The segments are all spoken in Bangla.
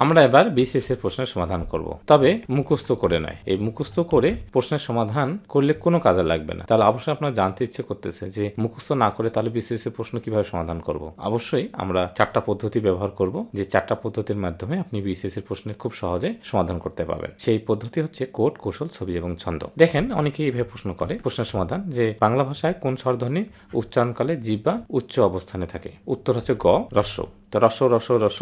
আমরা এবার বিসিএস এর প্রশ্নের সমাধান করব। তবে মুখস্থ করে নয়। এই মুখস্থ করে প্রশ্নের সমাধান করলে কোনো কাজে লাগবে না। তাহলে অবশ্যই আপনার জানতে ইচ্ছে করতেছে যে মুখস্থ না করে তাহলে বিসিএস এর প্রশ্ন কীভাবে সমাধান করব। অবশ্যই আমরা চারটা পদ্ধতি ব্যবহার করব, যে চারটা পদ্ধতির মাধ্যমে আপনি বিসিএস এর প্রশ্নের খুব সহজে সমাধান করতে পারবেন। সেই পদ্ধতি হচ্ছে কোট কৌশল, ছবি এবং ছন্দ। দেখেন, অনেকেই এইভাবে প্রশ্ন করে। প্রশ্নের সমাধান, যে বাংলা ভাষায় কোন স্বরধ্বনি উচ্চারণকালে জিব্বা উচ্চ অবস্থানে থাকে। উত্তর হচ্ছে গ, রস্য। তো রস রস রস,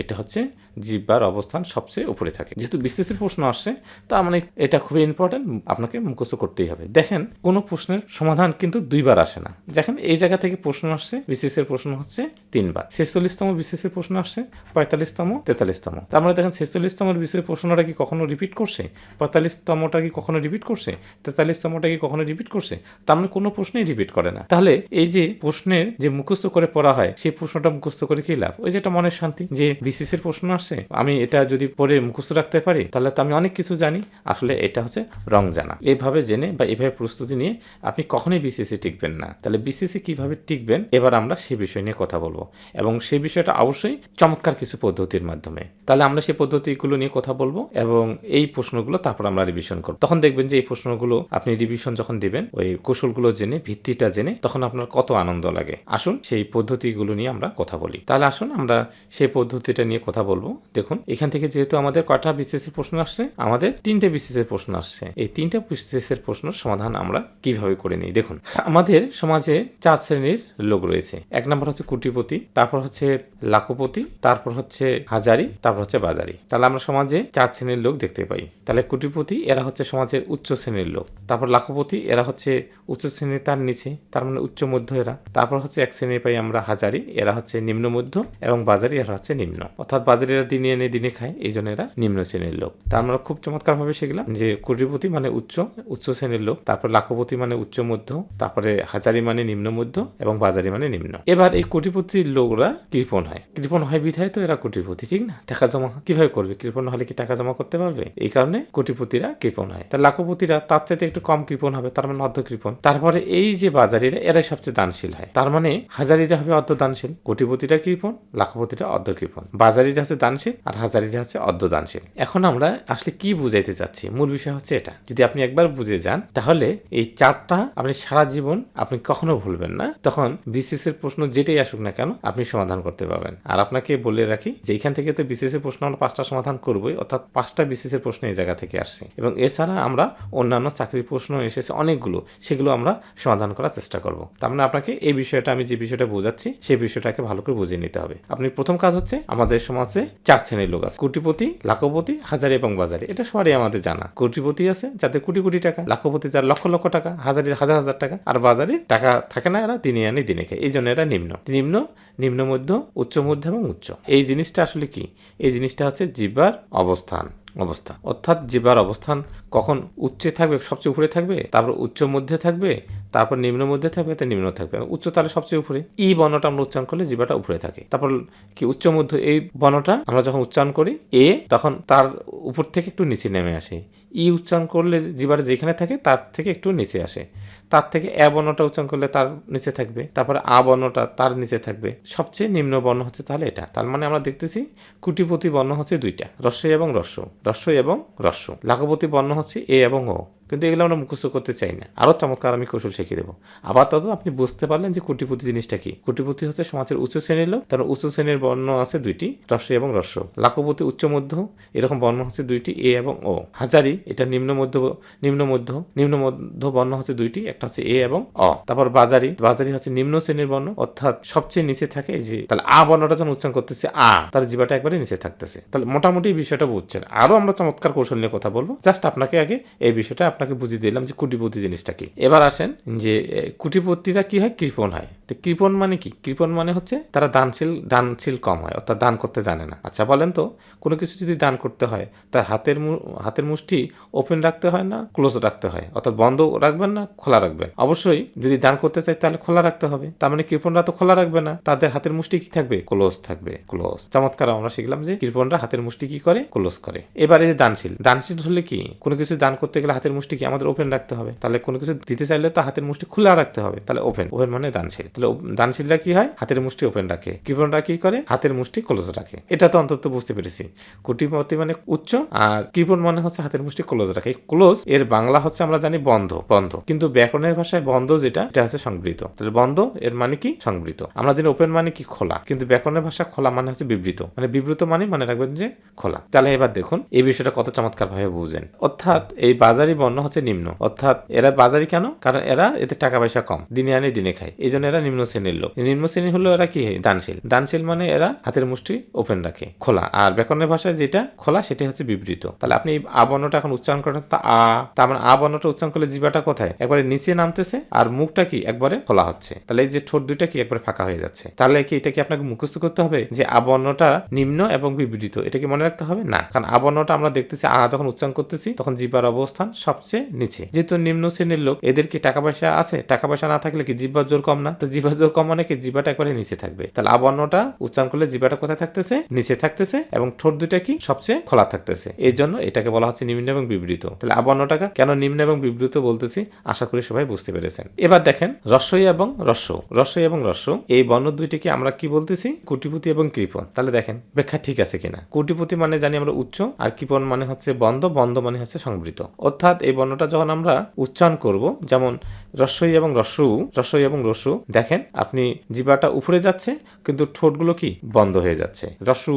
এটা হচ্ছে জিব্বার অবস্থান সবচেয়ে উপরে থাকে। যেহেতু বিসিএসের প্রশ্ন আসছে তার মানে এটা খুবই ইম্পর্টেন্ট আপনাকে মুখস্থ করতেই হবে। দেখেন, কোনো প্রশ্নের সমাধান কিন্তু দুইবার আসে না। দেখেন, এই জায়গা থেকে প্রশ্ন আসছে বিসিএসের প্রশ্ন হচ্ছে তিনবার। ছেচল্লিশতম বিসিএসের প্রশ্ন আসছে, পঁয়তাল্লিশতম, তেতাল্লিশতম। তার মানে দেখেন, ছেচল্লিশতম বিসিএসের প্রশ্নটা কি কখনো রিপিট করছে? পঁয়তাল্লিশতমটা কি কখনো রিপিট করছে? তেতাল্লিশতমটা কি কখনো রিপিট করছে? তার মানে কোনো প্রশ্নই রিপিট করে না। তাহলে এই যে প্রশ্নের যে মুখস্থ করে পড়া হয়, সেই প্রশ্নটা মুখস্থ করে কি লাভ? ওই যে একটা মনের শান্তি, যে বিসিএস এর প্রশ্ন আসছে আমি এটা যদি পরে মুখস্থ রাখতে পারি, তাহলে তো আমি অনেক কিছু জানি। আসলে এটা হচ্ছে রং জানা। এইভাবে জেনে বা এইভাবে প্রস্তুতি নিয়ে আপনি কখনোই বিসিএসি টিকবেন না। তাহলে বিসিএসি কীভাবে টিকবেন? এবার আমরা সে বিষয় নিয়ে কথা বলব। এবং সেই বিষয়টা অবশ্যই চমৎকার কিছু পদ্ধতির মাধ্যমে। তাহলে আমরা সেই পদ্ধতিগুলো নিয়ে কথা বলব এবং এই প্রশ্নগুলো তারপর আমরা রিভিশন করব। তখন দেখবেন যে এই প্রশ্নগুলো আপনি রিভিশন যখন দিবেন, ওই কৌশলগুলো জেনে, ভিত্তিটা জেনে, তখন আপনার কত আনন্দ লাগে। আসুন সেই পদ্ধতিগুলো নিয়ে আমরা কথা বলি। তাহলে আসুন, আমরা সেই পদ্ধতিটা নিয়ে কথা বলব। দেখুন, এখান থেকে যেহেতু আমাদের কয়টা বিসিএস এর প্রশ্ন আসছে, আমাদের তিনটে বিসিএস এর প্রশ্ন আসছে। এই তিনটে বিসিএস এর প্রশ্নের সমাধান আমরা কীভাবে করে নিই? দেখুন, আমাদের সমাজে চার শ্রেণির লোক রয়েছে। এক নম্বর হচ্ছে কুটিপতি তারপর হচ্ছে লাখপতি, তারপর হচ্ছে হাজারি, তারপর হচ্ছে বাজারি। তাহলে আমরা সমাজে চার শ্রেণির লোক দেখতে পাই। তাহলে কুটিপতি এরা হচ্ছে সমাজের উচ্চ শ্রেণির লোক। তারপর লাখপতি, এরা হচ্ছে উচ্চ শ্রেণির তার নিচে, তার মানে উচ্চ মধ্য এরা। তারপর হচ্ছে এক শ্রেণি পাই আমরা হাজারি, এরা হচ্ছে নিম্ন মধ্য। এবং বাজারি এরা হচ্ছে নিম্ন। অর্থাৎ বাজারিরা দিনে এনে দিনে খায়, এই জন্য এরা নিম্ন শ্রেণির লোক। তা আমরা খুব চমৎকার ভাবে শিখলাম যে কুটিপতি মানে উচ্চ উচ্চ শ্রেণির লোক, তারপর লাখপতি মানে উচ্চ মধ্য, তারপরে হাজারি মানে নিম্ন মধ্য এবং বাজারি মানে নিম্ন। এবার এই কোটিপতির লোকরা কৃপণ হয়। কৃপণ হয় বিধায় তো এরা কোটিপতি ঠিক না? টাকা জমা কীভাবে করবে? কৃপণ হলে কি টাকা জমা করতে পারবে? এই কারণে কোটিপতিরা কৃপণ হয়। তা লাখপতিরা তার চাইতে একটু কম কৃপণ হবে, তার মানে অর্ধ কৃপণ তারপরে এই যে বাজারিরা, এরাই সবচেয়ে দানশীল হয়। তার মানে হাজারিরা হবে অর্ধ দানশীল কোটিপতিরা কৃপণ লাখপতিরা অর্ধ কৃপণ বাজারিরা হচ্ছে দানশীল আর হাজারিরা হচ্ছে অর্ধ দানশীল এখন আমরা আসলে কি বুঝাইতে চাচ্ছি? মূল বিষয় হচ্ছে এটা। যদি আপনি একবার বুঝে যান, তাহলে এই চারটা আপনি সারা জীবন আপনি কখনো ভুলবেন না। তখন বিসিএস এর প্রশ্ন যেটাই আসুক না কেন, আপনি সমাধান করতে পারবেন। আর আপনাকে বলে রাখি যে এখান থেকে তো বিসিএস এর প্রশ্ন আমরা পাঁচটা সমাধান করবোই, অর্থাৎ পাঁচটা বিসিএস এর প্রশ্ন এই জায়গা থেকে আসছে। এবং এছাড়া আমরা অন্যান্য চাকরির প্রশ্ন এসেছে অনেকগুলো, সেগুলো আমরা সমাধান করার চেষ্টা করব। তার মানে আপনাকে এই বিষয়টা, আমি যে বিষয়টা বোঝাচ্ছি, সেই বিষয়টাকে ভালো করে বুঝিয়ে নিতে হবে। আপনি প্রথম কাজ হচ্ছে আমাদের সমাজে চার শ্রেণির লোক আছে। কোটিপতি, লাখপতি, হাজারি এবং বাজারি। এটা সবারই আমাদের জানা। কোটিপতি আছে যাদের কোটি কোটি টাকা, লাখপতি যার লক্ষ লক্ষ টাকা, হাজারি হাজার হাজার টাকা, আর বাজারে টাকা থাকে না, এরা দিনে আনি, দিনে খায়। এই জন্য এরা নিম্ন। নিম্ন নিম্ন মধ্য, উচ্চ মধ্য এবং উচ্চ। এই জিনিসটা আসলে কি? এই জিনিসটা হচ্ছে জিব্বার অবস্থান। অবস্থা অর্থাৎ জিবার অবস্থান কখন উচ্চে থাকবে, সবচেয়ে উপরে থাকবে, তারপর উচ্চ মধ্যে থাকবে, তারপর নিম্ন মধ্যে থাকবে তো নিম্ন থাকবে। উচ্চ সবচেয়ে উপরে। ই বর্ণটা আমরা উচ্চারণ করলে জিবাটা উপরে থাকে। তারপর কি উচ্চ মধ্য, এই বর্ণটা আমরা যখন উচ্চারণ করি, এ তখন তার উপর থেকে একটু নিচে নেমে আসে। ই উচ্চারণ করলে জিবার যেখানে থাকে, তার থেকে একটু নিচে আসে। তার থেকে এ বর্ণটা উচ্চারণ করলে তার নিচে থাকবে। তারপরে আ বর্ণটা তার নিচে থাকবে। সবচেয়ে নিম্ন বর্ণ হচ্ছে তাহলে এটা। তার মানে আমরা দেখতেছি কুটিপতি বর্ণ হচ্ছে দুইটা রস্যই এবং রস্য রস্যই এবং রস্য লাখপতি বর্ণ হচ্ছে এ এবং ও। কিন্তু এগুলো আমরা মুখস্থ করতে চাই না। আরও চমৎকার আমি কৌশল শিখিয়ে দেবো। আবার তত আপনি বুঝতে পারলেন যে কোটিপতি জিনিসটা কি। কোটিপতি হচ্ছে সমাজের উচ্চ শ্রেণির লোক, তার উচ্চ শ্রেণির বর্ণ আছে দুইটি রস্য এবং রস্য লাখপতি উচ্চ মধ্য, এরকম বর্ণ হচ্ছে দুইটি, এ এবং ও। হাজারি, এটা নিম্ন মধ্য নিম্ন মধ্য নিম্ন মধ্য বর্ণ হচ্ছে দুইটি, একটা হচ্ছে এ এবং অ। তারপর বাজারি বাজারি হচ্ছে নিম্ন শ্রেণির বর্ণ, অর্থাৎ সবচেয়ে নিচে থাকে যে, তাহলে আ বর্ণটা যখন উচ্চারণ করতেছে আ, তার জীবাটা একবারে নিচে থাকতেছে। তাহলে মোটামুটি বিষয়টা বুঝছেন। আরও আমরা চমৎকার কৌশল নিয়ে কথা বলব। জাস্ট আপনাকে আগে এই বিষয়টা আপনাকে বুঝিয়ে দিলাম যে কুটিপতি জিনিসটা কি। এবার আসেন যে কুটিপতিরা কি হয়? কৃপণ হয়। তো কৃপণ মানে কি? কৃপণ মানে হচ্ছে তারা দানশীল দানশীল কম হয়, অর্থাৎ দান করতে জানে না। আচ্ছা বলেন তো, কোনো কিছু যদি দান করতে হয়, তার হাতের হাতের মুষ্টি ওপেন রাখতে হয় না ক্লোজ রাখতে হয়? অর্থাৎ বন্ধ রাখবেন না, খোলা রাখবেন? অবশ্যই, যদি দান করতে চাই তাহলে খোলা রাখতে হবে। তার মানে কৃপণরা তো খোলা রাখবে না। তাদের হাতের মুষ্টি কি থাকবে? ক্লোজ থাকবে ক্লোজ চমৎকার, আমরা শিখলাম যে কৃপণরা হাতের মুষ্টি কি করে? ক্লোজ করে। এবারে দানশীল দানশীল হলে কি? কোনো কিছু দান করতে গেলে হাতের মুষ্টি মুষ্টি কি আমাদের ওপেন রাখতে হবে? তাহলে কোনো কিছু দিতে চাইলে তো হাতের মুষ্টি খোলা রাখতে হবে। তাহলে ওপেন ওপেন মানে দানশীল। তাহলে দানশীলরা কি হয়? হাতের মুষ্টি ওপেন রাখে। কৃপণরা কি করে? হাতের মুষ্টি ক্লোজ রাখে। এটা তো অন্তত বুঝতে পেরেছি। কুটিপতি মানে উচ্চ, আর কৃপণ মানে হচ্ছে হাতের মুষ্টি ক্লোজ রাখে। ক্লোজ এর বাংলা হচ্ছে আমরা জানি বন্ধ বন্ধ। কিন্তু ব্যাকরণের ভাষায় বন্ধ যেটা, এটা হচ্ছে সংবৃত। তাহলে বন্ধ এর মানে কি? সংবৃত। আমরা জানি ওপেন মানে কি? খোলা। কিন্তু ব্যাকরণের ভাষা খোলা মানে হচ্ছে বিবৃত। মানে বিবৃত মানে মনে রাখবেন যে খোলা। তাহলে এবার দেখুন, এই বিষয়টা কত চমৎকার ভাবে বুঝেন। অর্থাৎ এই বাজারি বর্ণ হচ্ছে নিম্ন। অর্থাৎ এরা বাজারি কেন? কারণ এরা এতে টাকা পয়সা কম, দিনে আনে, দিনে খায়। এই জন্য এরা নিম্ন শ্রেণির লোক। নিম্ন শ্রেণি হলো এরা কি? দানশীল। দানশীল মানে এরা হাতের মুষ্টি ওপেন রাখে, খোলা। আর ব্যাকরণের ভাষায় যেটা খোলা সেটা হচ্ছে বিবৃত। তাহলে আপনি এই আ বর্ণটা এখন উচ্চারণ করেন, তা আ। তার মানে আ বর্ণটা উচ্চারণ করলে জিবাটা কোথায়? একবারে নিচে নামতেছে আর মুখটা কি? একবারে খোলা হচ্ছে। তাহলে এই যে ঠোঁট দুইটা কি একবারে ফাঁকা হয়ে যাচ্ছে? তাহলে কি এটা কি আপনাকে মুখস্থ করতে হবে যে আবর্ণটা নিম্ন এবং বিবৃত? এটা কি মনে রাখতে হবে? না। কারণ আবর্ণটা আমরা দেখতেছি, আ যখন উচ্চারণ করতেছি, তখন জিবার অবস্থান সবচেয়ে নিচে। যেহেতু নিম্ন শ্রেণির লোক, এদের কি টাকা পয়সা আছে? টাকা পয়সা না থাকলে কি জিব্বার জোর কম না? তো জিব্বার জোর কম মানে কি জিব্বাটা একবারে নিচে থাকবে। তাহলে আবর্ণটা বর্ণটা উচ্চারণ করলে জিব্বাটা কোথায় থাকতেছে? নিচে থাকতেছে এবং ঠোঁট দুইটা কি সবচেয়ে খোলা থাকতেছে। এই জন্য এটাকে বলা হচ্ছে নিম্ন এবং বিবৃত। তাহলে আ বর্ণটাকে কেন নিম্ন এবং বিবৃত বলতেছি? আশা করি সবাই বুঝতে পেরেছেন। এবার দেখেন রস্বই এবং রস্য। রস্বই এবং রস্য, এই বর্ণ দুইটিকে আমরা কি বলতেছি? কুটিপুতি এবং কৃপণ। তাহলে দেখেন, ব্যাখ্যা ঠিক আছে কিনা? কুটিপুতি মানে জানি আমরা উচ্চ, আর কৃপণ মানে হচ্ছে বন্ধ বন্ধ মানে হচ্ছে সংবৃত। অর্থাৎ এই বর্ণটা যখন আমরা উচ্চারণ করব, যেমন রস্বই এবং রসু, রসই এবং রসু, দেখেন আপনি জিবাটা উপরে যাচ্ছে, কিন্তু ঠোঁটগুলো কি? বন্ধ হয়ে যাচ্ছে। রসু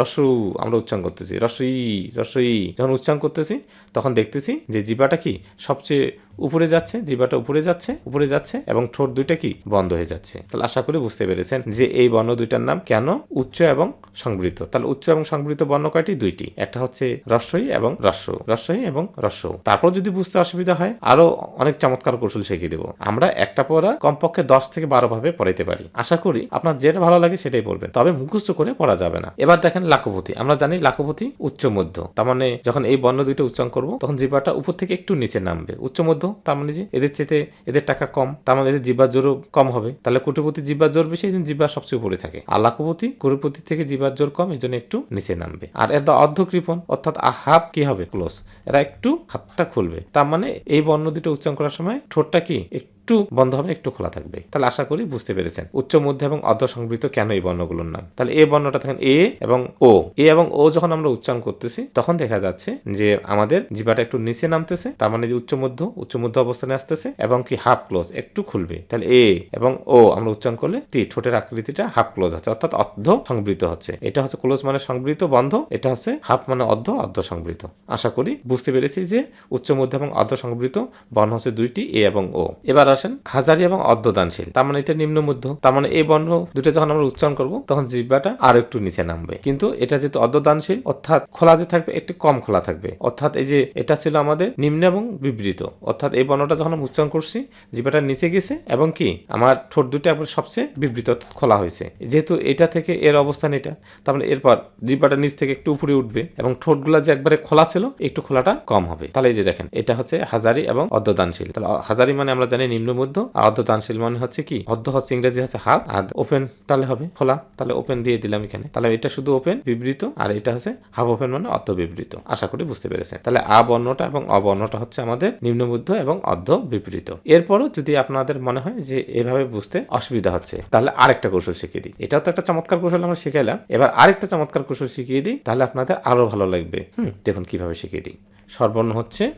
রসু, আমরা উচ্চারণ করতেছি। রসই রসই। যখন উচ্চারণ করতেছি, তখন দেখতেছি যে জিবাটা কি? সবচেয়ে উপরে যাচ্ছে জিবাটা উপরে যাচ্ছে উপরে যাচ্ছে এবং ঠোঁট দুইটা কি? বন্ধ হয়ে যাচ্ছে। তাহলে আশা করি বুঝতে পেরেছেন যে এই বর্ণ দুইটার নাম কেন উচ্চ এবং সংবৃত? তাহলে উচ্চ এবং সংবৃত বর্ণ কয়টি? দুইটি। একটা হচ্ছে রস্বই এবং রস্য রস্বই এবং রস্য তারপর যদি বুঝতে অসুবিধা হয়, আরও অনেক চমৎকার কৌশল শিখিয়ে দেবো। আমরা একটা পড়া কমপক্ষে দশ থেকে বারো ভাবে পড়াইতে পারি। আশা করি আপনার যেটা ভালো লাগে সেটাই পড়বেন। তবে মুখস্থ করে পড়া যাবে না। এবার দেখেন লাখপতি। আমরা জানি লাখপতি উচ্চ মধ্য। তার মানে যখন এই বর্ণ দুইটা উচ্চারণ করব, তখন জিবাটা উপর থেকে একটু নিচে নামবে। উচ্চ মধ্য তার মানে যে এদের চেতে এদের টাকা কম, তার মানে এদের জিব্বার জোরও কম হবে। তাহলে কোটিপতি জিব্বার জোর বেশি, এই জিব্বা সবচেয়ে উপরে থাকে। আর লাখপতি কোটিপতি থেকে জিব্বার জোর কম, এই জন্য একটু নিচে নামবে। আর এর অর্ধ কৃপণ, অর্থাৎ হাফ কি হবে? ক্লোজ। এরা একটু হাতটা খুলবে। তার মানে এই বর্ণ দুটো উচ্চারণ করার সময় ঠোঁটটা কি? একটু বন্ধ হবে, একটু খোলা থাকবে। তাহলে আশা করি বুঝতে পেরেছেন। উচ্চ, মধ্যে এবং অর্ধ সংবৃত কেন এই বর্ণগুলোর নাম? তাহলে এ বর্ণটা থাকেন এ এবং ও। এ এবং ও যখন আমরা উচ্চারণ করতেছি, তখন দেখা যাচ্ছে যে আমাদের জিবাটা একটু নিচে নামতেছে, তার মানে যে উচ্চ, মধ্য উচ্চ, মধ্য অবস্থানে আসতেছে এবং কি হাফ ক্লোজ, একটু খুলবে। তাহলে এ এবং ও আমরা উচ্চারণ করলে টি, ঠোঁটের আকৃতিটা হাফ ক্লোজ হচ্ছে, অর্থাৎ অর্ধ সংবৃত হচ্ছে। এটা হচ্ছে ক্লোজ মানে সংবৃত, বন্ধ। এটা হচ্ছে হাফ মানে অর্ধ অর্ধ সংবৃত। আশা করি বুঝতে পেরেছি যে উচ্চ, মধ্য এবং অর্ধ সংবৃত বর্ণ হচ্ছে দুইটি, এ এবং ও। এবার আসেন, হাজারি এবং অর্ধদানশীল তার মানে এটা নিম্ন মধ্য তার মানে এই বর্ণ দুটো যখন আমরা উচ্চারণ করব, তখন জিব্বাটা আর একটু নিচে নামবে। কিন্তু এটা যেহেতু অর্ধদানশীল অর্থাৎ খোলা যে থাকবে, একটু কম খোলা থাকবে। অর্থাৎ এই যে এটা ছিল আমাদের নিম্ন এবং বিবৃত। অর্থাৎ এই বর্ণটা যখন আমি উচ্চারণ করছি জিব্বাটা নিচে গেছে এবং কি? আমার ঠোঁট দুটো একবার সবচেয়ে বিবৃত খোলা হয়েছে। যেহেতু এটা থেকে এর অবস্থান এটা, তার মানে এরপর জিব্বাটা নিচ থেকে একটু উপরে উঠবে এবং ঠোঁটগুলা যে একবারে খোলা ছিল, একটু খোলাটা কম হবে। তাহলে এই যে দেখেন, এটা হচ্ছে হাজারি এবং অর্ধদানশীল তাহলে হাজারি মানে আমরা জানি নিম্ন মধ্য আর অর্ধদানশীল মানে হচ্ছে কি? অর্ধ হচ্ছে ইংরেজি হচ্ছে হাফ, আর ওপেন তাহলে হবে, খোলা, তাহলে ওপেন দিয়ে দিলাম এখানে। তাহলে এটা শুধু ওপেন, বিবৃত, আর এটা হচ্ছে হাফ ওপেন মানে অর্ধ বিবৃত। আশা করি বুঝতে পেরেছেন। তাহলে আ বর্ণটা এবং অবর্ণটা হচ্ছে আমাদের নিম্ন মধ্য এবং অর্ধ বিবৃত। এরপরও যদি আপনাদের মনে হয় যে এভাবে বুঝতে অসুবিধা হচ্ছে, তাহলে আরেকটা কৌশল শিখিয়ে দিই। এটাও তো একটা চমৎকার কৌশল আমরা শিখাইলাম। এবার আরেকটা চমৎকার কৌশল শিখিয়ে দিই, তাহলে আপনাদের আরও ভালো লাগবে। হুম, দেখুন কীভাবে শিখিয়ে দিই। সর্বর্ণ হচ্ছে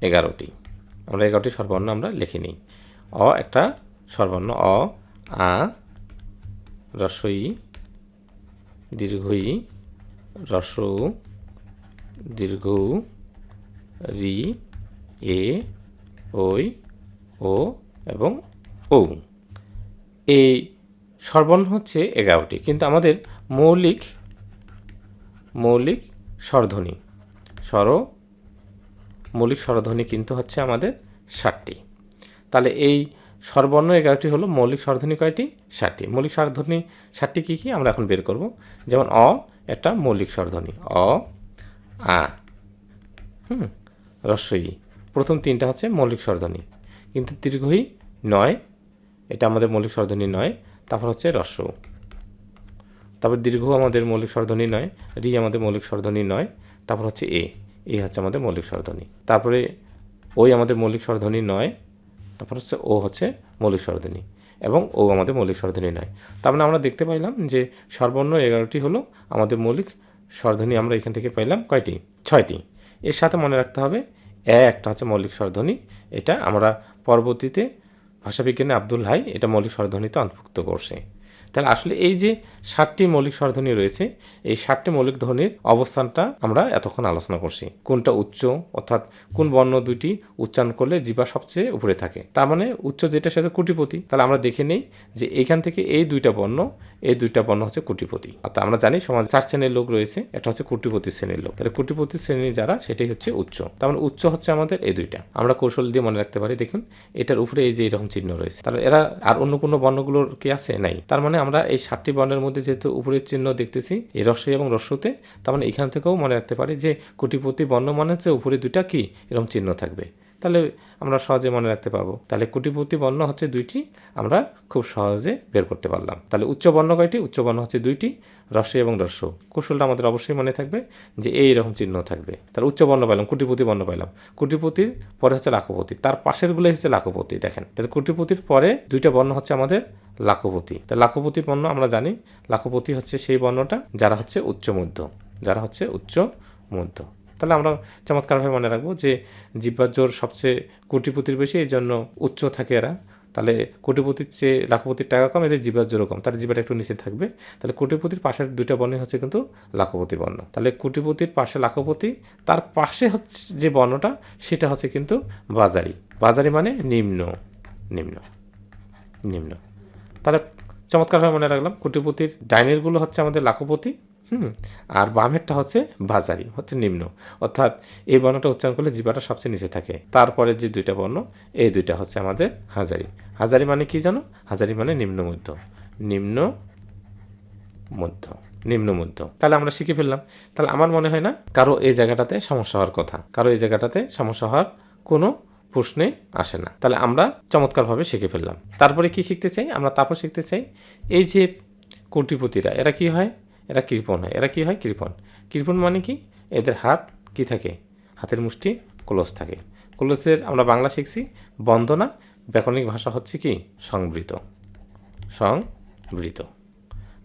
এগারোটি। আমরা এগারোটি সর্বর্ণ আমরা লিখে নিই। অ একটা সর্বর্ণ অ, আ, রসই, দীর্ঘই, রস, দীর্ঘ, রি, এ ওই ও এবং ও এই সর্বর্ণ হচ্ছে এগারোটি, কিন্তু আমাদের মৌলিক মৌলিক স্বরধ্বনি, স্বর মৌলিক স্বরধ্বনি কিন্তু হচ্ছে আমাদের ষাটটি। তাহলে এই স্বরবর্ণ এগারোটি হলো মৌলিক স্বরধ্বনি কয়টি? ষাটটি। মৌলিক স্বরধ্বনি ষাটটি কী কী? আমরা এখন বের করব। যেমন অ একটা মৌলিক স্বরধ্বনি। অ, আ, হুম, রস্বই। প্রথম তিনটা হচ্ছে মৌলিক স্বরধ্বনি। কিন্তু দীর্ঘই নয়, এটা আমাদের মৌলিক স্বরধ্বনি নয়, তারপর হচ্ছে রস্য তারপর দীর্ঘ আমাদের মৌলিক স্বরধ্বনি নয়, রি আমাদের মৌলিক স্বরধ্বনি নয়, তারপর হচ্ছে এ। এই হচ্ছে আমাদের মৌলিক স্বরধ্বনি। তারপরে ওই আমাদের মৌলিক স্বরধ্বনি নয়, তারপর হচ্ছে ও হচ্ছে মৌলিক স্বরধ্বনি এবং ও আমাদের মৌলিক স্বরধ্বনি নয়। তার মানে আমরা দেখতে পাইলাম যে সর্বর্ণ এগারোটি হলো আমাদের মৌলিক স্বরধ্বনি, আমরা এখান থেকে পাইলাম কয়টি? ছয়টি। এর সাথে মনে রাখতে হবে, এ একটা হচ্ছে মৌলিক স্বরধ্বনি, এটা আমরা পরবর্তীতে ভাষাবিজ্ঞানী আব্দুল হাই এটা মৌলিক স্বরধ্বনিতে অন্তর্ভুক্ত করছে। তাহলে আসলে এই যে ষাটটি মৌলিক স্বরধ্বনি রয়েছে, এই ষাটটি মৌলিক ধ্বনির অবস্থানটা আমরা এতক্ষণ আলোচনা করছি। কোনটা উচ্চ, অর্থাৎ কোন বর্ণ দুটি উচ্চারণ করলে জিবা সবচেয়ে উপরে থাকে? তার মানে উচ্চ যেটা সেটা কুটিপতি। তাহলে আমরা দেখে নেই যে এখান থেকে এই দুইটা বর্ণ, এই দুইটা বর্ণ হচ্ছে কোটিপতি। অর্থাৎ আমরা জানি সমাজ চার শ্রেণির লোক রয়েছে, এটা হচ্ছে কুটিপতি শ্রেণির লোক। তাহলে কুটিপতি শ্রেণির যারা, সেটাই হচ্ছে উচ্চ। তার মানে উচ্চ হচ্ছে আমাদের এই দুইটা। আমরা কৌশল দিয়ে মনে রাখতে পারি, দেখুন, এটার উপরে এই যে এরকম চিহ্ন রয়েছে। তাহলে এরা, আর অন্য কোনো বর্ণগুলোর কি আছে? নাই। তার মানে আমরা এই সাতটি বর্ণের মধ্যে যেহেতু উপরের চিহ্ন দেখতেছি, এই রস্য এবং রস্যতে তার মানে এখান থেকেও মনে রাখতে পারি যে কোটিপতি বর্ণ মানে হচ্ছে উপরে দুইটা কি, এরকম চিহ্ন থাকবে। তাহলে আমরা সহজে মনে রাখতে পারব। তাহলে কোটিপতি বর্ণ হচ্ছে দুইটি, আমরা খুব সহজে বের করতে পারলাম। তাহলে উচ্চ বর্ণ কয়টি? উচ্চ বর্ণ হচ্ছে দুইটি রস্য এবং রস্য কৌশলটা আমাদের অবশ্যই মনে থাকবে যে এই রকম চিহ্ন থাকবে। তার উচ্চ বর্ণ পাইলাম, কোটিপতি বর্ণ পাইলাম। কোটিপতির পরে হচ্ছে লাখপতি। তার পাশেরগুলো হচ্ছে লাখপতি, দেখেন। তাহলে কোটিপতির পরে দুইটা বর্ণ হচ্ছে আমাদের লাখপতি। তা লাখপতি বর্ণ আমরা জানি, লাখপতি হচ্ছে সেই বর্ণটা যারা হচ্ছে উচ্চ মধ্য। যারা হচ্ছে উচ্চ মধ্য। তাহলে আমরা চমৎকারভাবে মনে রাখব যে জিব্বার জোর সবচেয়ে কোটিপতির বেশি, এই জন্য উচ্চ থাকে এরা। তাহলে কোটিপতির চেয়ে লাখপতির টাকা কম, এদের জিবার জোরও কম। তাহলে জিবাটা একটু নিচে থাকবে। তাহলে কোটিপতির পাশের দুইটা বর্ণই হচ্ছে কিন্তু লাখপতি বর্ণ। তাহলে কোটিপতির পাশে লাখপতি, তার পাশে হচ্ছে যে বর্ণটা, সেটা হচ্ছে কিন্তু বাজারি। বাজারি মানে নিম্ন নিম্ন নিম্ন। তাহলে চমৎকারভাবে মনে রাখলাম, কোটিপতির ডাইনেরগুলো হচ্ছে আমাদের লাখপতি হুম। আর বামেরটা হচ্ছে বাজারি, হচ্ছে নিম্ন। অর্থাৎ এই বর্ণটা উচ্চারণ করলে জিবাটা সবচেয়ে নিচে থাকে। তারপরে যে দুইটা বর্ণ, এই দুইটা হচ্ছে আমাদের হাজারি। হাজারি মানে কি জানো? হাজারি মানে নিম্ন মধ্য। নিম্ন মধ্য। নিম্ন মধ্য। তাহলে আমরা শিখে ফেললাম। তাহলে আমার মনে হয় না কারও এই জায়গাটাতে সমস্যা হওয়ার কথা। কারও এই জায়গাটাতে সমস্যা হওয়ার কোনো প্রশ্নে আসে না। তাহলে আমরা চমৎকারভাবে শিখে ফেললাম। তারপরে কি শিখতে চাই? আমরা তারপর শিখতে চাই, এই যে কোটিপতিরা, এরা কি হয়? এরা কৃপণ হয়। এরা কি হয়? কৃপণ। কৃপণ মানে কি? এদের হাত কি থাকে? হাতের মুষ্টি ক্লোজ থাকে। ক্লোজের আমরা বাংলা শিখছি বন্দনা। ব্যাকরণিক ভাষা হচ্ছে কি? সংবৃত। সংবৃত।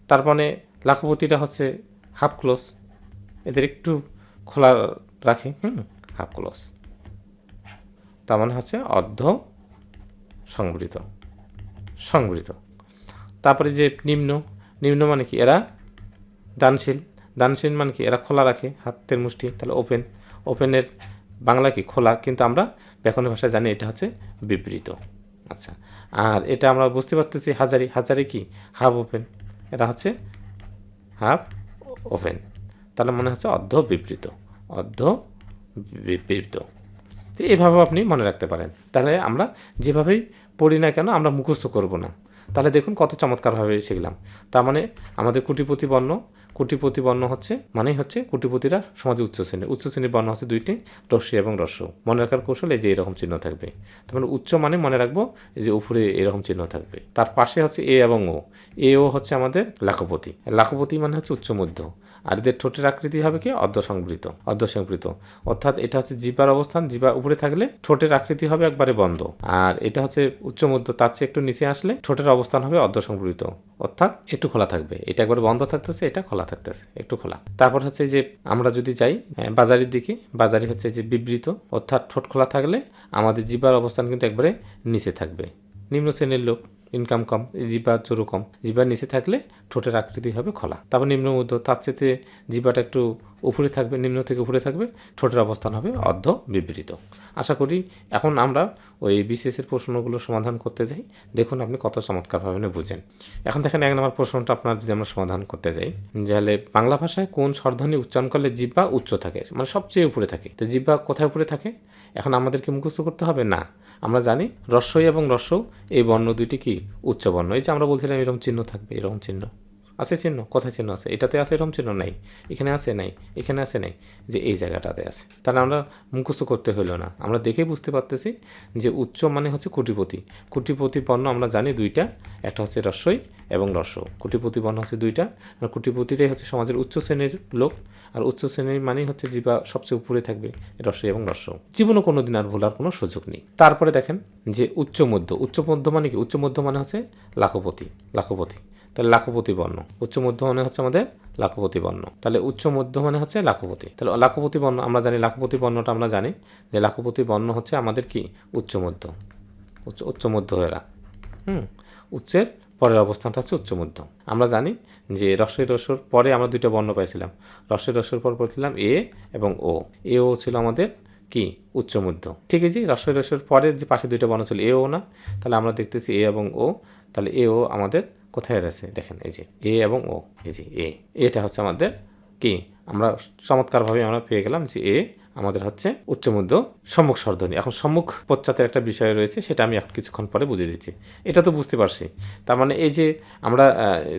তার মানে লাখপতিরা হচ্ছে হাফ ক্লোজ এদের একটু খোলা রাখে, হুম? হাফ ক্লোজ তার মানে হচ্ছে অর্ধ সংবৃত। সংবৃত। তারপরে যে নিম্ন। নিম্ন মানে কি? এরা দানশীল। দানশীল মানে কি? এরা খোলা রাখে, হাতের মুষ্টি, তাহলে ওপেন ওপেনের বাংলা কি? খোলা, কিন্তু আমরা ব্যাকরণের ভাষায় জানি এটা হচ্ছে বিবৃত। আচ্ছা আর এটা আমরা বুঝতে পারতেছি হাজারি। হাজারি কি? হাফ ওপেন এটা হচ্ছে হাফ ওপেন তাহলে মনে হচ্ছে অর্ধ বিবৃত। অর্ধ বিবৃত। তো এইভাবেও আপনি মনে রাখতে পারেন। তাহলে আমরা যেভাবেই পড়ি না কেন, আমরা মুখস্থ করব না। তাহলে দেখুন কত চমৎকারভাবে শিখলাম। তার মানে আমাদের কুটিপতি বর্ণ কুটিপতি বর্ণ হচ্ছে, মানেই হচ্ছে কুটিপতিরা সমাজে উচ্চ শ্রেণির উচ্চ শ্রেণির বর্ণ হচ্ছে দুইটি রস্যি এবং রস্য। মনে রাখার কৌশল এই যে এরকম চিহ্ন থাকবে। তার মানে উচ্চ মানে মনে রাখব এই যে উপরে এরকম চিহ্ন থাকবে। তার পাশে হচ্ছে এ এবং ও। এ ও হচ্ছে আমাদের লাখপতি। লাখপতি মানে হচ্ছে উচ্চ মধ্য। আর এদের ঠোঁটের আকৃতি হবে কি? অর্ধ সংবৃত অর্ধ সংবৃত অর্থাৎ এটা হচ্ছে জিবার অবস্থান জিবা উপরে থাকলে ঠোঁটের আকৃতি হবে একবারে বন্ধ। আর এটা হচ্ছে উচ্চ মধ্য, তার চেয়ে একটু নিচে আসলে ঠোঁটের অবস্থান হবে অর্ধ সংবৃত অর্থাৎ একটু খোলা থাকবে। এটা একবার বন্ধ থাকতেছে, এটা খোলা থাকতেছে, একটু খোলা। তারপর হচ্ছে যে আমরা যদি যাই বাজারের দিকে, বাজারি হচ্ছে যে বিবৃত, অর্থাৎ ঠোঁট খোলা থাকলে আমাদের জিবার অবস্থান কিন্তু একবারে নিচে থাকবে। নিম্ন শ্রেণির লোক ইনকাম কম জিবার জোরও কম। জিবার নিচে থাকলে ঠোঁটের আকৃতি হবে খোলা। তারপর নিম্ন মধ্য, তার চেয়ে জিবাটা একটু উপরে থাকবে, নিম্ন থেকে উপরে থাকবে, ঠোঁটের অবস্থান হবে অর্ধ বিবৃত। আশা করি এখন আমরা ওই বিসিএসের প্রশ্নগুলো সমাধান করতে যাই। দেখুন আপনি কত চমৎকারভাবে বুঝেন। এখন দেখেন এক নম্বর প্রশ্নটা আপনার যদি আমরা সমাধান করতে যাই তাহলে বাংলা ভাষায় কোন স্বরধ্বনি উচ্চারণ করলে জিব্বা উচ্চ থাকে? মানে সবচেয়ে উপরে থাকে। তো জিব্বা কোথায় উপরে থাকে? এখন আমাদেরকে মুখস্থ করতে হবে? না। আমরা জানি রস্যই এবং রস্য এই বর্ণ দুইটি কি? উচ্চ বর্ণ এই যে আমরা বলছিলাম এরকম চিহ্ন থাকবে, এরকম চিহ্ন। আছে চিহ্ন কথা চিহ্ন আছে। এটাতে আছে এরকম চিহ্ন নাই। এখানে আছে নাই, এখানে আছে নাই, যে এই জায়গাটাতে আছে। তাহলে আমরা মুখস্থ করতে হইল না। আমরা দেখে বুঝতে পারতেছি যে উচ্চ মানে হচ্ছে কোটিপতি। কোটিপতি বর্ণ আমরা জানি দুইটা, একটা হচ্ছে রস্যই এবং রস্য। কোটিপতি বর্ণ হচ্ছে দুইটা, আর কোটিপতিটাই হচ্ছে সমাজের উচ্চ শ্রেণির লোক, আর উচ্চ শ্রেণির মানেই হচ্ছে জিবা সবচেয়ে উপরে থাকবে রস্য এবং রস্য। জীবনও কোনো দিন আর ভোলার কোনো সুযোগ নেই। তারপরে দেখেন যে উচ্চ মধ্য। উচ্চ মধ্য মানে কি? উচ্চ মধ্য মানে হচ্ছে লাখপতি লাখপতি। তাহলে লাখপতি বর্ণ। উচ্চ মধ্য মানে হচ্ছে আমাদের লাখপতি বর্ণ। তাহলে উচ্চ মধ্য মানে হচ্ছে লাখপতি। তাহলে লাখপতি বর্ণ, আমরা জানি লাখপতি বর্ণটা আমরা জানি যে লাখপতি বর্ণ হচ্ছে আমাদের কি? উচ্চ মধ্য। উচ্চ উচ্চ মধ্য এরা। হুম? উচ্চের পরের অবস্থানটা হচ্ছে উচ্চ মধ্য। আমরা জানি যে রসই রসর পরে আমরা দুইটা বর্ণ পাইছিলাম। রসই রসর পর পড়ছিলাম এ এবং ও। এ ও ছিল আমাদের কি? উচ্চ মধ্য। ঠিক আছে? রসই রসর পরে যে পাশে দুইটা বর্ণ ছিল এ ও না। তাহলে আমরা দেখতেছি এ এবং ও। তাহলে এ ও আমাদের কোথায় আছে দেখেন, এই যে এ এবং ও এই যে এ এটা হচ্ছে আমাদের কি? আমরা চমৎকারভাবে আমরা পেয়ে গেলাম যে এ আমাদের হচ্ছে উচ্চমধ্য সম্মুখ স্বরধ্বনি। এখন সম্মুখ পশ্চাতের একটা বিষয় রয়েছে, সেটা আমি এখন কিছুক্ষণ পরে বুঝিয়ে দিচ্ছি। এটা তো বুঝতে পারছি। তার মানে এই যে আমরা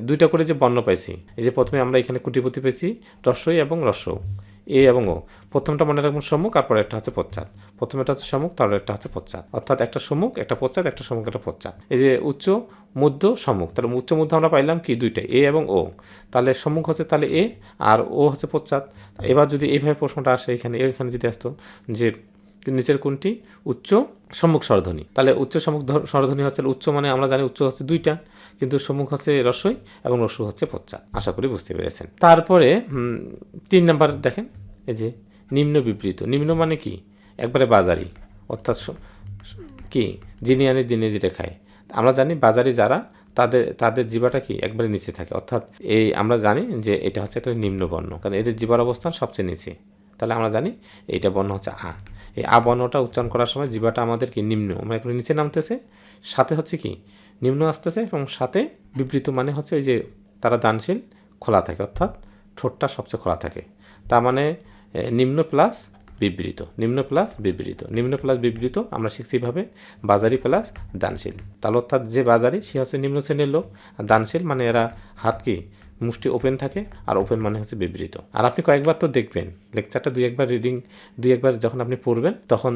দুইটা করে যে বর্ণ পাইছি, এই যে প্রথমে আমরা এখানে কুটিপতি পেয়েছি, রস্যই এবং রস্য এ এবং ও প্রথমটা মনে রাখবেন সম্মুখ আর পরে একটা হচ্ছে পশ্চাৎ। প্রথমেটা হচ্ছে সম্মুখ, তারপর একটা হচ্ছে পশ্চাৎ। অর্থাৎ একটা সম্মুখ, একটা পশ্চাৎ, একটা সম্মুখ, একটা পশ্চাৎ। এই যে উচ্চ মধ্য সম্মুখ। তাহলে উচ্চ মধ্য আমরা পাইলাম কি? দুইটা এ এবং ও। তাহলে সম্মুখ হচ্ছে তাহলে এ আর ও হচ্ছে পশ্চাৎ। এবার যদি এইভাবে প্রশ্নটা আসে এখানে এখানে যদি আসতো যে নিচের কোনটি? উচ্চ সম্মুখ স্বরধ্বনি তাহলে উচ্চ সম্মুখ স্বরধ্বনি হচ্ছে উচ্চ মানে আমরা জানি উচ্চ হচ্ছে দুইটা, কিন্তু সম্মুখ হচ্ছে রসই এবং রসু হচ্ছে পচ্চা আশা করি বুঝতে পেরেছেন। তারপরে তিন নাম্বার দেখেন, এই যে নিম্ন বিবৃত নিম্ন মানে কি? একবারে বাজারি। অর্থাৎ কি? যিনি আনি দিনে যেটা খায়। আমরা জানি বাজারে যারা, তাদের তাদের জিবাটা কি একবারে নিচে থাকে। অর্থাৎ এই আমরা জানি যে এটা হচ্ছে একটা নিম্ন বর্ণ, কারণ এদের জিবার অবস্থান সবচেয়ে নিচে। তাহলে আমরা জানি এইটা বর্ণ হচ্ছে আ। এই আ বর্ণটা উচ্চারণ করার সময় জিবাটা আমাদের কি নিম্ন মানে একটু নিচে নামতেছে। সাথে হচ্ছে কি? নিম্ন আসতেছে এবং সাথে বিবৃত মানে হচ্ছে ওই যে তারা দানশীল, খোলা থাকে। অর্থাৎ ঠোঁটটা সবচেয়ে খোলা থাকে। তার মানে নিম্ন প্লাস বিবৃত। নিম্ন প্লাস বিবৃত। নিম্ন প্লাস বিবৃত, আমরা শিখছি ভাবে বাজারি প্লাস দানশীল। তাহলে অর্থাৎ যে বাজারি, সে হচ্ছে নিম্ন শ্রেণির লোক। আর দানশীল মানে এরা হাত কি? মুষ্টি ওপেন থাকে, আর ওপেন মানে হচ্ছে বিবৃত। আর আপনি কয়েকবার তো দেখবেন লেকচারটা দুই একবার রিডিং দুই একবার যখন আপনি পড়বেন, তখন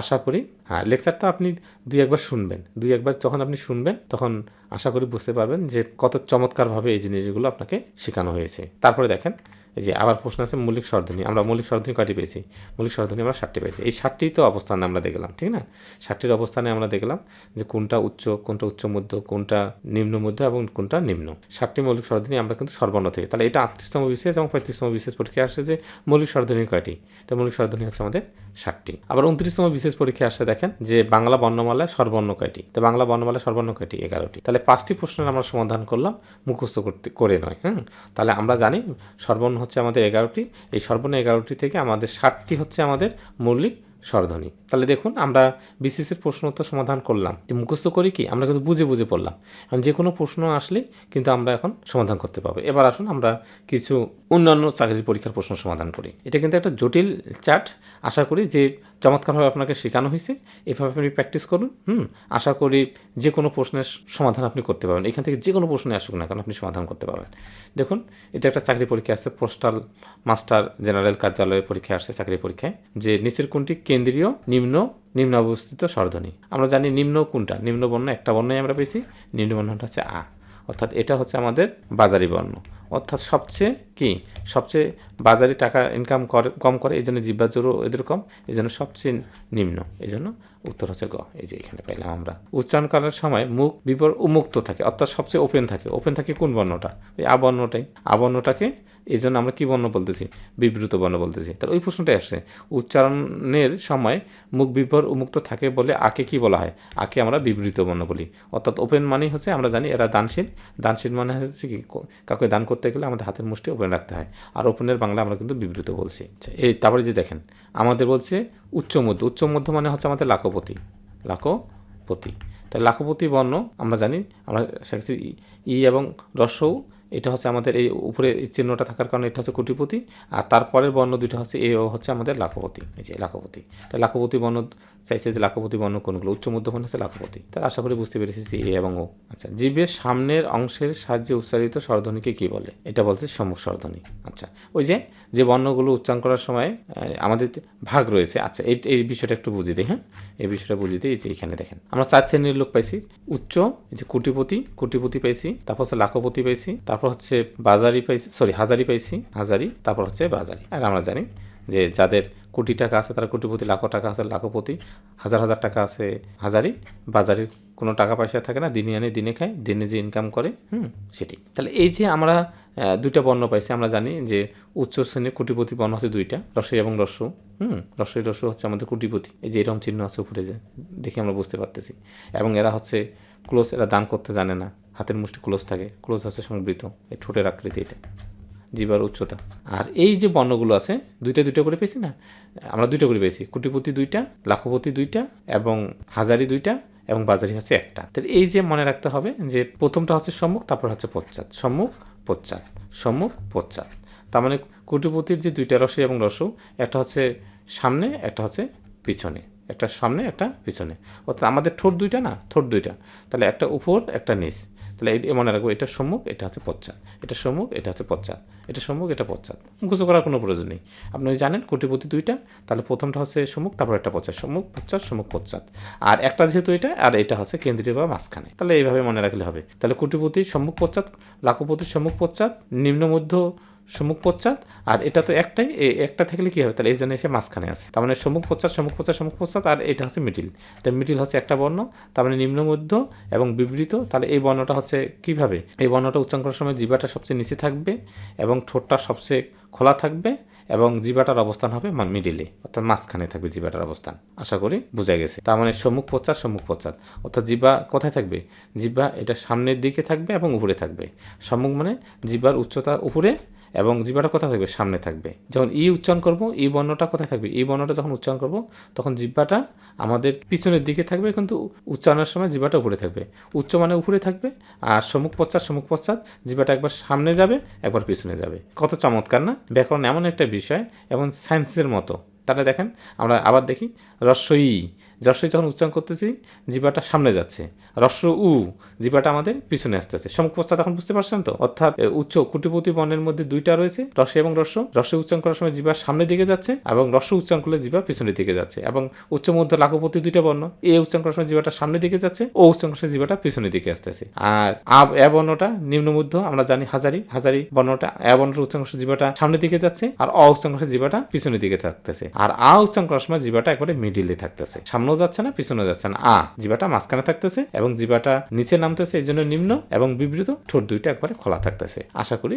আশা করি হ্যাঁ লেকচারটা আপনি দুই একবার শুনবেন। দুই একবার যখন আপনি শুনবেন, তখন আশা করি বুঝতে পারবেন যে কত চমৎকারভাবে এই জিনিসগুলো আপনাকে শেখানো হয়েছে। তারপরে দেখেন এই যে আবার প্রশ্ন আছে, মৌলিক স্বরধ্বনি আমরা মৌলিক স্বরধ্বনি কয়টি পেয়েছি? মৌলিক স্বরধ্বনি আমরা ষাটটি পেয়েছি। এই ষাটটি তো অবস্থানে আমরা দেখলাম, ঠিক না? ষাটটির অবস্থানে আমরা দেখলাম যে কোনটা উচ্চ কোনটা উচ্চ মধ্য, কোনটা নিম্ন মধ্য এবং কোনটা নিম্ন। ষাটটি মৌলিক স্বরধ্বনি আমরা কিন্তু সর্বর্ণ থেকে। তাহলে এটা আটত্রিশতম বিশেষ এবং পঁয়ত্রিশতম বিশেষ পরীক্ষায় আসছে যে মৌলিক স্বরধ্বনি কয়টি? তো মৌলিক স্বরধ্বনি হচ্ছে আমাদের ষাটটি। আবার উনত্রিশতম বিশেষ পরীক্ষায় আসতে দেখেন, যে বাংলা বর্ণমালায় সর্বর্ণ কয়টি? তো বাংলা বর্ণমালায় সর্বর্ণ কয়টি? এগারোটি। তাহলে পাঁচটি প্রশ্নের আমরা সমাধান করলাম, মুখস্থ করতে, করে নয় হ্যাঁ তাহলে আমরা জানি সর্বর্ণ হচ্ছে আমাদের এগারোটি। এই সর্বর্ণ এগারোটি থেকে আমাদের ষাটটি হচ্ছে আমাদের মৌলিক স্বরধ্বনি। তাহলে দেখুন, আমরা বিসিসের প্রশ্ন উত্তর সমাধান করলাম। মুখস্থ করি কি? আমরা কিন্তু বুঝে বুঝে পড়লাম। এখন যে কোনো প্রশ্ন আসলে কিন্তু আমরা এখন সমাধান করতে পারব। এবার আসুন আমরা কিছু অন্যান্য চাকরির পরীক্ষার প্রশ্ন সমাধান করি। এটা কিন্তু একটা জটিল চার্ট। আশা করি যে চমৎকারভাবে আপনাকে শেখানো হয়েছে। এভাবে আপনি প্র্যাকটিস করুন, হুম? আশা করি যে কোনো প্রশ্নের সমাধান আপনি করতে পারবেন। এখান থেকে যে কোনো প্রশ্নে আসুক না কেন, আপনি সমাধান করতে পারবেন। দেখুন, এটা একটা চাকরি পরীক্ষা আসছে পোস্টাল মাস্টার জেনারেল কার্যালয়ের পরীক্ষা আসছে চাকরি পরীক্ষায়, যে নিচের কোনটি কেন্দ্রীয় নিম্ন নিম্ন অবস্থিত স্বরধ্বনি আমরা জানি নিম্ন কোনটা? নিম্ন বর্ণ একটা বর্ণই আমরা পেয়েছি, নিম্ন বর্ণটা হচ্ছে আ। অর্থাৎ এটা হচ্ছে আমাদের বাজারি বর্ণ। অর্থাৎ সবচেয়ে কি? সবচেয়ে বাজারে টাকা ইনকাম করে, কম করে এই জন্য জিব্বা জোরও এদের কম এই জন্য সবচেয়ে নিম্ন। এই জন্য উত্তর হচ্ছে গ। এই যে এখানে পাইলাম আমরা। উচ্চারণ করার সময় মুখ বিপর উন্মুক্ত থাকে, অর্থাৎ সবচেয়ে ওপেন থাকে। ওপেন থাকে কোন বর্ণটা? ওই আবর্ণটাই। আবর্ণটাকে এই জন্য আমরা কী বর্ণ বলতেছি? বিবৃত বর্ণ বলতেছি। তাহলে ওই প্রশ্নটাই আসছে। উচ্চারণের সময় মুখ বিভর উন্মুক্ত থাকে বলে আকে কি বলা হয়? আকে আমরা বিবৃত বর্ণ বলি। অর্থাৎ ওপেন মানেই হচ্ছে আমরা জানি এরা দানশীল। দানশীল মানে হচ্ছে কি কাউকে দান করতে গেলে আমাদের হাতের মুষ্টি ওপেন রাখতে হয়। আর ওপেনের বাংলা আমরা কিন্তু বিবৃত বলছি। আচ্ছা, এই তারপরে যে দেখেন আমাদের বলছে উচ্চ মধ্য উচ্চ মধ্য মানে হচ্ছে আমাদের লাখপতি। লাখপতি। তাই লাখপতি বর্ণ আমরা জানি আমরা শিখেছি ই- এবং রস্যও এটা হচ্ছে আমাদের এই উপরে চিহ্নটা থাকার কারণে এটা হচ্ছে কোটিপতি, আর তারপরের বর্ণ দুইটা হচ্ছে এ ও হচ্ছে আমাদের লাখপতি, এই যে লাখপতি। তাই লাখপতি বর্ণ চাইছে যে লাখপতি বর্ণ কোনগুলো? উচ্চ মধ্য বর্ণ হচ্ছে লাখপতি। তাই আশা করি বুঝতে পেরেছি যে এ এবং ও। আচ্ছা জীবের সামনের অংশের সাহায্যে উচ্চারিত স্বরধ্বনিকে কি বলে? এটা বলছে সম্মুখ স্বরধ্বনি। আচ্ছা ওই যে যে বর্ণগুলো উচ্চারণ করার সময় আমাদের ভাগ রয়েছে আচ্ছা এই এই বিষয়টা একটু বুঝিয়ে দিই হ্যাঁ? এই বিষয়টা বুঝিয়ে দিই যে এখানে দেখেন। আমরা চার শ্রেণির লোক পাইছি। উচ্চ, এই যে কোটিপতি কোটিপতি পাইছি, তারপর হচ্ছে লাখপতি পাইছি, তারপর তারপর হচ্ছে বাজারি পাইছি সরি হাজারি পাইছি, হাজারি, তারপর হচ্ছে বাজারি। আর আমরা জানি যে যাদের কোটি টাকা আছে, তারা কোটিপতি, লাখো টাকা আছে, লাখপতি, হাজার হাজার টাকা আছে হাজারি বাজারে কোনো টাকা পয়সা থাকে না, দিনে আনে, দিনে খায়, দিনে যে ইনকাম করে, হুম সেটি তাহলে এই যে আমরা দুইটা বর্ণ পাইছি, আমরা জানি যে উচ্চ শ্রেণির কোটিপতি বর্ণ হচ্ছে দুইটা রসই এবং রস্যু হুম রসই রস্যু হচ্ছে আমাদের কোটিপতি। এই যে এরকম চিহ্ন আছে উপরে যে, দেখে আমরা বুঝতে পারতেছি। এবং এরা হচ্ছে ক্লোজ এরা দান করতে জানে না। হাতের মুষ্টি ক্লোজ থাকে। ক্লোজ হচ্ছে সংবৃত এই ঠোঁটের আকৃতি এটা জিবার উচ্চতা। আর এই যে বর্ণগুলো আছে, দুইটা দুইটা করে পেয়েছি না? আমরা দুইটা করে পেয়েছি, কোটিপতি দুইটা, লাখপতি দুইটা এবং হাজারি দুইটা এবং বাজারি হচ্ছে একটা। তাহলে এই যে মনে রাখতে হবে যে প্রথমটা হচ্ছে সম্মুখ, তারপর হচ্ছে পশ্চাৎ। সম্মুখ পশ্চাৎ সম্মুখ, পশ্চাৎ। তার মানে কোটিপতির যে দুইটা রসই এবং রসু, একটা হচ্ছে সামনে, একটা হচ্ছে পিছনে। একটা সামনে, একটা পিছনে। অর্থাৎ আমাদের ঠোঁট দুইটা না? ঠোঁট দুইটা। তাহলে একটা উপর, একটা নিচ। তাহলে এই মনে রাখব, এটা সম্মুখ, এটা হচ্ছে পশ্চাৎ। এটা সম্মুখ, এটা হচ্ছে পশ্চাৎ। এটা সম্মুখ, এটা পশ্চাৎ। মুখস্থ করার কোনো প্রয়োজন নেই। আপনি জানেন কোটিপতি দুইটা, তাহলে প্রথমটা হচ্ছে সম্মুখ, তারপর একটা পশ্চাৎ। সম্মুখ পশ্চাৎ সম্মুখ, পশ্চাৎ। আর একটা যেহেতু এটা, আর এটা হচ্ছে কেন্দ্রীয় বা মাঝখানে। তাহলে এইভাবে মনে রাখলে হবে। তাহলে কোটিপতি সম্মুখ পশ্চাৎ লাখপতির সম্মুখ পশ্চাৎ, নিম্ন, মধ্য সম্মুখ পশ্চাৎ, আর এটা তো একটাই একটা থাকলে কি হবে? তাহলে এই জন্য এসে মাঝখানে আছে। তার মানে সম্মুখ পশ্চাৎ সম্মুখ পশ্চাৎ সম্মুখ পশ্চাৎ, আর এটা হচ্ছে মিডিল। তাই মিডিল হচ্ছে একটা বর্ণ, তার মানে নিম্ন, মধ্য এবং বিবৃত। তাহলে এই বর্ণটা হচ্ছে কীভাবে? এই বর্ণটা উচ্চারণ করার সময় জিবাটা সবচেয়ে নিচে থাকবে এবং ঠোঁটটা সবচেয়ে খোলা থাকবে এবং জিবাটার অবস্থান হবে মিডিলে অর্থাৎ মাঝখানে থাকবে জিবাটার অবস্থান। আশা করি বোঝা গেছে। তার মানে সম্মুখ পশ্চাৎ সম্মুখ পশ্চাৎ। অর্থাৎ জিবা কোথায় থাকবে? জিবা এটা সামনের দিকে থাকবে এবং উপরে থাকবে। সম্মুখ মানে জিবার উচ্চতা উপরে এবং জিবাটা কোথায় থাকবে? সামনে থাকবে। যখন ই উচ্চারণ করব, ই বর্ণটা কোথায় থাকবে? এই বর্ণটা যখন উচ্চারণ করব, তখন জিব্বাটা আমাদের পিছনের দিকে থাকবে, কিন্তু উচ্চারণের সময় জিব্বাটা উপরে থাকবে। উচ্চ মানে উপরে থাকবে, আর সম্মুখ পশ্চাৎ সম্মুখ পশ্চাৎ জিব্বাটা একবার সামনে যাবে, একবার পিছনে যাবে। কত চমৎকার না? ব্যাকরণ এমন একটা বিষয়, এবং সায়েন্সের মতো। তাহলে দেখেন, আমরা আবার দেখি রস্বই রস্বই যখন উচ্চারণ করতেছি জিবাটা সামনে যাচ্ছে। রস্য উ জিবাটা আমাদের পিছনে আসতেছে। সমপশ্চাৎ এখন বুঝতে পারছেন তো? অর্থাৎ উচ্চ কুটিপতি বর্ণের মধ্যে দুইটা রয়েছে রস্য এবং রস্য রস্য উচ্চারণ করার সময় জিবা সামনের দিকে যাচ্ছে এবং রস্য উচ্চারণ করলে জিবা পিছনের দিকে যাচ্ছে এবং উচ্চ মধ্য লাখপতি দুইটা বর্ণ। এ উচ্চারণ করার সময় জিবাটা সামনের দিকে যাচ্ছে, ও উচ্চারণ করার সময় জিবাটা পিছনের দিকে আসতেছে। আর আব, এ বর্ণটা নিম্ন মধ্য, আমরা জানি হাজারি। হাজারি বর্ণটা এ বর্ণটা সময় জিবাটা সামনের দিকে যাচ্ছে আর অ করার জিবাটা পিছনের দিকে থাকতেছে। আর আ উচ্চারণ করার সময় জিবাটা একবারে মিডিলে থাকতেছে। সামনেও যাচ্ছে না পিছনেও যাচ্ছে না। আ, জিবাটা মাঝখানে থাকতেছে এবং জিবাটা নিচে নামতেছে, এই জন্য নিম্ন এবং বিবৃত ঠোঁট দুইটা একবারে খোলা থাকতেছে। আশা করি